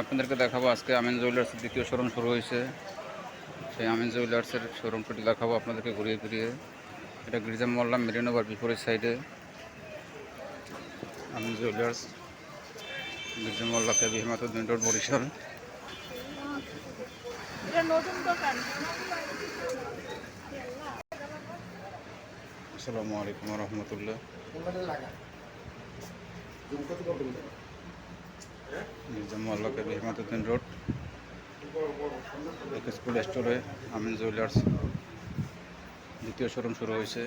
আপনাদেরকে দেখাবো আজকে আমিন জুয়েলার্সের দ্বিতীয় শোরুম শুরু হয়েছে। সেই আমিন জুয়েলার্সের শোরুমটি দেখাবো আপনাদেরকে ঘুরিয়ে ফিরিয়ে। এটা গির্জা মোল্লা মেরিনোভার বিপরীত সাইডে। আমিন জুয়েলার্স গির্জা মোল্লা কেবি হিমাতুদ্দিন রোড বরিশাল। এটা নতুন দোকান। আসসালামু আলাইকুম রহমতুল্লাহ। গির্জা মোল্লা কেবি হিমাতুদ্দিন রোড স্কুল স্টোরে আমিন জুয়েলার্স দ্বিতীয় শোরুম শুরু হয়েছে।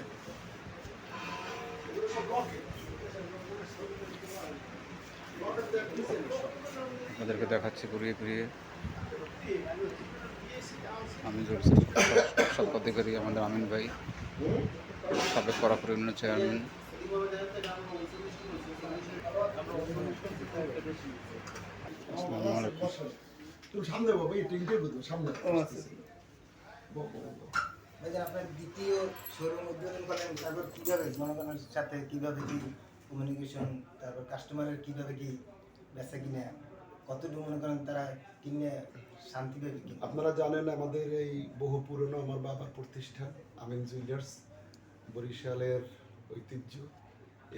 আপনাদেরকে দেখাচ্ছি ঘুরিয়ে ঘুরিয়ে আমি সত্যাধিকারী আমাদের আমিন ভাই, সাবেক করাপুর ইউনিয়ন চেয়ারম্যান তুমি সামনে বাবা এই সামনে। ভাইজান আপনার দ্বিতীয় শোরুম উদ্বোধন করেন তারপর কীভাবে জনগণের সাথে কীভাবে কি কমিউনিকেশন তারপর কাস্টমারের কীভাবে কি বেচা কিনে কতটুকু মনে করেন তারা কিনে শান্তি পাবে কি আপনারা জানেন আমাদের এই বহু পুরনো আমার বাবার প্রতিষ্ঠান আমিন জুয়েলার্স বরিশালের ঐতিহ্য।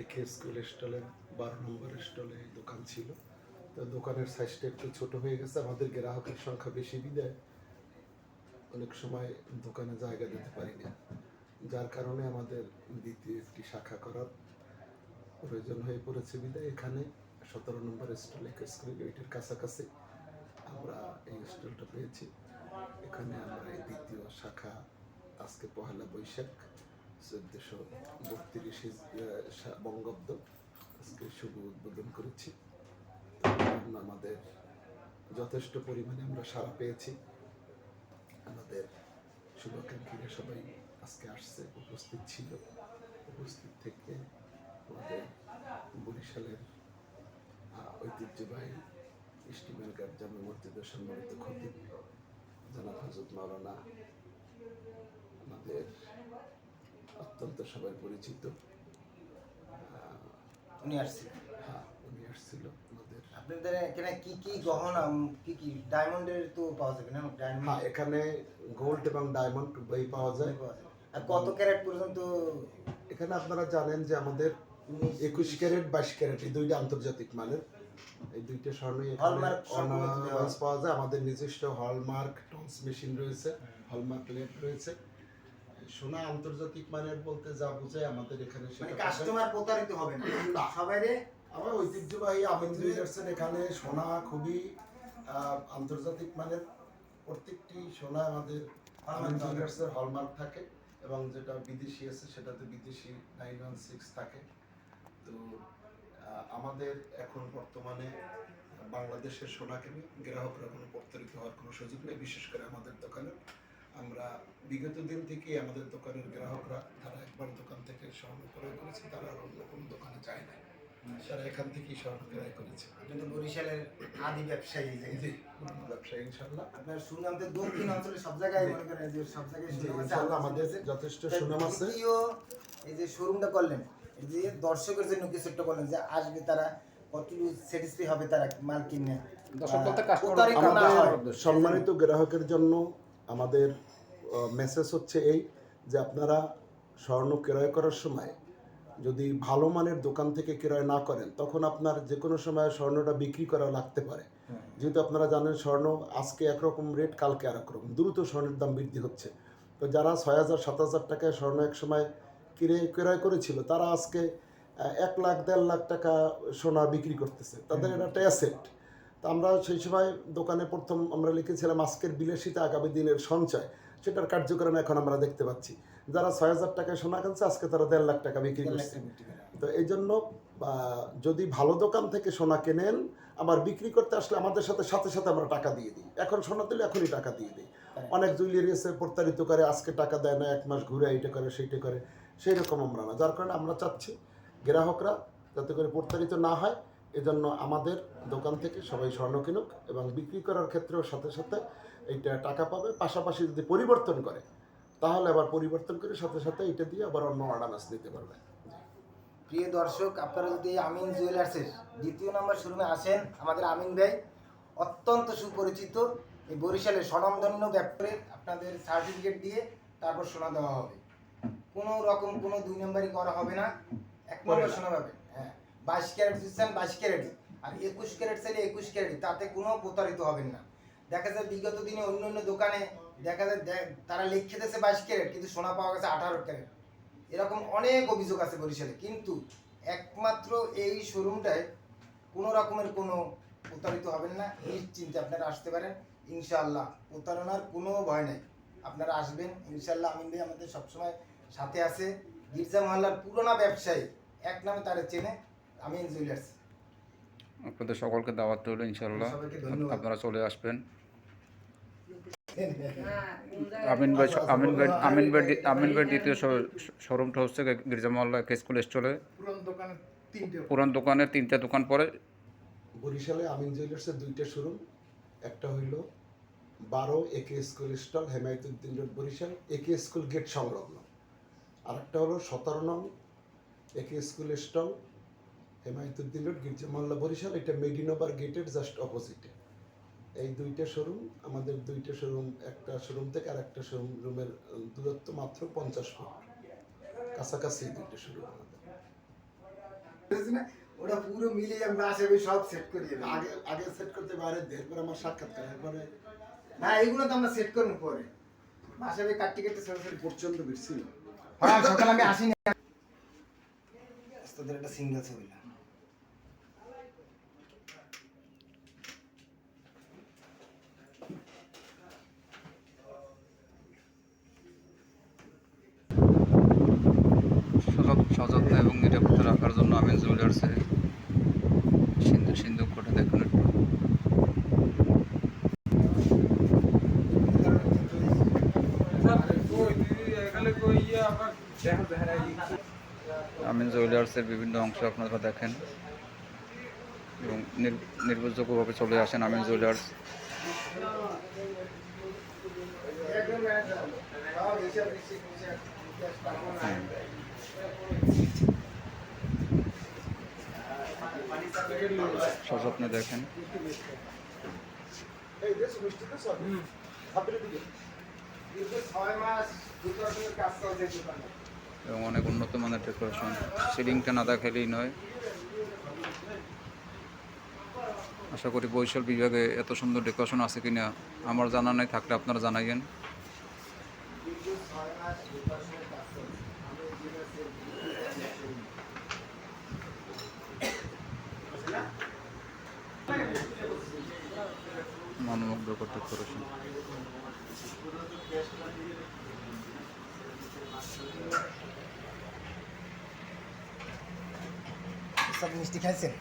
একে স্কুল স্টলের বারো নম্বর স্টলে দোকান ছিল। তো দোকানের সাইজটা একটু ছোট হয়ে গেছে। আমাদের গ্রাহকের সংখ্যা বেশি বিদায় অনেক সময় দোকানে জায়গা দিতে পারি না যার কারণে আমাদের দ্বিতীয় একটি শাখা করার প্রয়োজন হয়ে পড়েছে বিদায়। এখানে সতেরো নম্বর স্টল এক স্কুল গেটের কাছাকাছি আমরা এই স্টলটা পেয়েছি। এখানে আমরা এই দ্বিতীয় শাখা, আজকে পহেলা বৈশাখ। চোদ্দশো বত্রিশে বঙ্গাব্দ আজকে শুভ উদ্বোধন করেছি। আমাদের যথেষ্ট পরিমাণে আমরা সাড়া পেয়েছি। আমাদের শুভাকাঙ্ক্ষীরা সবাই আজকে আসছে, উপস্থিত ছিল। উপস্থিত থেকে আমাদের বরিশালের ঐতিহ্যবাহী ইস্টিমেল গার্ড জামে মসজিদের সম্মানিত খতিব জানাব হজরত মাওলানা আমাদের অত্যন্ত সবাই পরিচিত। উনি আসছিলেন। হ্যাঁ উনি আসছিল আমাদের। আপনাদের এখানে কি কি গহনা কি কি? ডায়মন্ডের তো পাওয়া যাবে না? ডায়মন্ড হ্যাঁ এখানে গোল্ড এবং ডায়মন্ড পাওয়া যায়। আর কত ক্যারেট পর্যন্ত? এখানে আপনারা জানেন যে আমাদের একুশ ক্যারেট বাইশ ক্যারেট এই দুইটা আন্তর্জাতিক মানের এই দুইটা স্বর্ণই পাওয়া যায়। আমাদের নিজস্ব হলমার্ক টন্স মেশিন রয়েছে। হলমার্ক লেট রয়েছে। সোনা আন্তর্জাতিক মানের বলতে যা বোঝায় আমাদের এখানে মানে সেটা কাস্টমার প্রতারিত হবে না। আমার ঐতিহ্যবাহী আমিন জুয়েলার্সের এখানে সোনা খুবই আন্তর্জাতিক মানের প্রত্যেকটি সোনা আমাদের আমিন জুয়েলার্সের হলমার্ক থাকে এবং যেটা বিদেশি আছে সেটাতে বিদেশি নাইন ওয়ান সিক্স থাকে। তো আমাদের এখন বর্তমানে বাংলাদেশের সোনা কিনে গ্রাহকরা কোনো প্রতারিত হওয়ার কোনো সুযোগ নেই বিশেষ করে আমাদের দোকানে। আমরা বিগত দিন থেকেই আমাদের দোকানের গ্রাহকরা তারা একবার দোকান থেকে স্বর্ণ ক্রয় করেছে তারা আর অন্য কোনো দোকানে যায় না তারা এখান থেকেই স্বর্ণ ক্রয় করেছে। আপনি তো বরিশালের আদি ব্যবসায়ী পুরনো ব্যবসায়ী ইনশাল্লাহ আপনার সুনাম তো দক্ষিণ অঞ্চলে সব জায়গায় মনে করেন যে সব জায়গায় সুনাম আছে। ইনশাল্লাহ আমাদের যথেষ্ট সুনাম আছে। এই যে শোরুমটা করলেন এই যে দর্শকের জন্য কিছু একটা করলেন যে আসবে তারা কতটুকু স্যাটিসফাই হবে তারা মাল কিনে? দর্শক বলতে সম্মানিত গ্রাহকের জন্য আমাদের মেসেজ হচ্ছে এই যে আপনারা স্বর্ণ ক্রয় করার সময় যদি ভালো মানের দোকান থেকে ক্রয় না করেন তখন আপনার যে কোনো সময় স্বর্ণটা বিক্রি করা লাগতে পারে। যেহেতু আপনারা জানেন স্বর্ণ আজকে একরকম রেট কালকে আর রকম দ্রুত স্বর্ণের দাম বৃদ্ধি হচ্ছে। তো যারা ছয় হাজার সাত হাজার টাকায় স্বর্ণ এক সময় কিনে ক্রয় করেছিল তারা আজকে এক লাখ দেড় লাখ টাকা সোনা বিক্রি করতেছে। তাদের এটা একটা অ্যাসেট তো আমরা সেই সময় দোকানে প্রথম আমরা লিখেছিলাম আজকের বিলাসিতা আগামী দিনের সঞ্চয়। সেটার কার্যক্রম এখন আমরা দেখতে পাচ্ছি। যারা ছয় হাজার টাকায় সোনা কিনছে আজকে তারা দেড় লাখ টাকা বিক্রি করছে। তো এই জন্য যদি ভালো দোকান থেকে সোনা কেনেন আবার বিক্রি করতে আসলে আমাদের সাথে সাথে সাথে আমরা টাকা দিয়ে দিই। এখন সোনা দিলে এখনই টাকা দিয়ে দিই। অনেক জুয়েলারি আছে প্রতারিত করে আজকে টাকা দেয় না এক মাস ঘুরে এইটা করে সেইটা করে। সেই রকম আমরা না। যার কারণে আমরা চাচ্ছি গ্রাহকরা যাতে করে প্রতারিত না হয় এজন্য আমাদের দোকান থেকে সবাই স্বর্ণ কিনুক এবং বিক্রি করার ক্ষেত্রেও সাথে সাথে এইটা টাকা পাবে। পাশাপাশি যদি পরিবর্তন করে তাহলে আবার পরিবর্তন করে সাথে সাথে এটা দিয়ে আবার অন্য অর্ডানাস দিতে পারবে। প্রিয় দর্শক আপনারা যদি আমিন জুয়েলার্সের দ্বিতীয় নম্বর শোরুমে আসেন আমাদের আমিন ভাই অত্যন্ত সুপরিচিত এই বরিশালের স্বনামধন্য ব্যাপারে আপনাদের সার্টিফিকেট দিয়ে তারপর সোনা দেওয়া হবে। কোনো রকম কোনো দুই নম্বরই করা হবে না এক নম্বর সোনা হ্যাঁ বাইশ ক্যারেট দিচ্ছেন, বাইশ ক্যারেটই আর একুশ ক্যারেট চাইলে একুশ ক্যারেটই তাতে কোনো প্রতারিত হবেন না। দেখা যায় বিগত দিনে অন্য অন্য দোকানে দেখা যায় তারা লিখে দিয়েছে বাইশ ক্যারেট, কিন্তু সোনা পাওয়া গেছে আঠারো ক্যারেট। এরকম অনেক অভিযোগ আছে বরিশালে। কিন্তু একমাত্র এই শোরুমটায় কোনো রকমের কোনো প্রতারিত হবেন না। নিশ্চিন্তে আপনারা আসতে পারেন। ইনশাআল্লাহ প্রতারণার কোনো ভয় নেই। আপনারা আসবেন। ইনশাআল্লাহ আমিন ভাই আমাদের সবসময় সাথে আছে। গির্জা মহল্লার পুরোনো ব্যবসায়ী, এক নামে তারা চেনে। আমিন জুয়েলার্স আপনাদের সকলকে দাওয়াত রইল ইনশাল্লাহ আপনারা চলে আসবেন। আমিন ভাই আমিন ভাই আমিন ভাই আমিন ভাই দ্বিতীয় শোরুমটা হচ্ছে গির্জা মহল্লা কে স্কুল স্টলে পুরান দোকানের তিনটে। তিনটা দোকান পরে। বরিশালে আমিন জুয়েলার্সের দুইটা শোরুম। একটা হইল বারো AK school stall Hemayetuddin road Barisal AK school gate সংলগ্ন। আর একটা হলো সতেরো নং একে স্কুল স্টল হেমায়তুদ্দিন রোড গির্জা মহল্লা বরিশাল এটা মেডিনোবার গেটের জাস্ট অপোজিটে এই দুইটা শোরুম আমাদের দুইটা শোরুম একটা শোরুম থেকে আর একটা শোরুম রুমের দূরত্ব মাত্র পঞ্চাশ ফুট। কাছাকাছি দুইটা শোরুম আমাদের। ওটা পুরো মিলিয়ে আমরা আসবে সব সেট দেবো আগে আগে সেট করতে বাইরে দেড় পর আমার সাক্ষাৎকার এরপরে না এগুলো তো আমরা সেট করুন পরে। আসবে কাটতে কাটতে ছোট প্রচণ্ড ভিড় ছিল। হ্যাঁ সকালে আমি আসিনি। তোদের একটা সিঙ্গেল ছবি না সযত্ন সযত্ন এবং নিরাপত্তা রাখার জন্য আমিন সিন্ধু সিন্ধু কোটে দেখুন একটু। আমিন জুয়েলার্সের বিভিন্ন অংশ আপনারা দেখেন। এবং নির- নির্ভরযোগ্যভাবে চলে আসেন আমিন জুয়েলার্স। একদম ম্যানেজার সব হিসাব নিশ্চিত হিসাব নিকাশ তারপর না। সযত্নে দেখেন এই দেশ মিষ্টি তো সব হাতের দিকে দীর্ঘ ছয় মাস দুটো রকমের কাজ চলছে এই দেখেন এবং অনেক উন্নত মানের ডেকোরেশন। সিলিংটা না দেখালেই নয়। আশা করি বৈশাল বিভাগে এত সুন্দর ডেকোরেশন আছে কিনা আমার জানা নাই থাকলে আপনারা জানাইয়েন দীর্ঘ ছয় মাস দুটো রকমের কাজ চলছে আমি এই জিনিসের মনোমুগ্ধকর ডেকোরেশন সব মিষ্টি খাইছেন